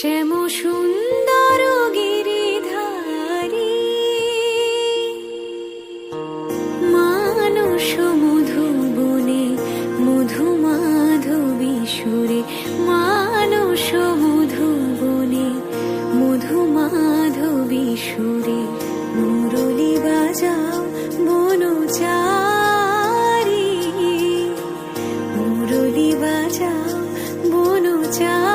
শ্যাম সুন্দর গিরিধারী। মানুষ মধু বনে মধু মাধবী সুরে মানুষ মধু বনে মধু মাধবী সুরে, মুরলি বাজাও বনচারি। মুরলি বাজাও বনচারি।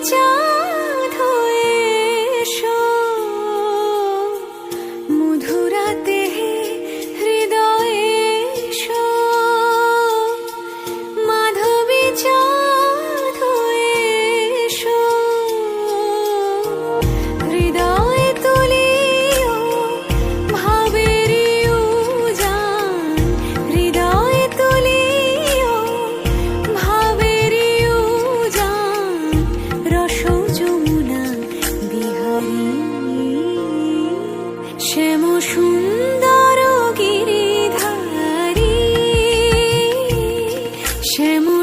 家。রস সুন্দর গিরিধারী। শ্যাম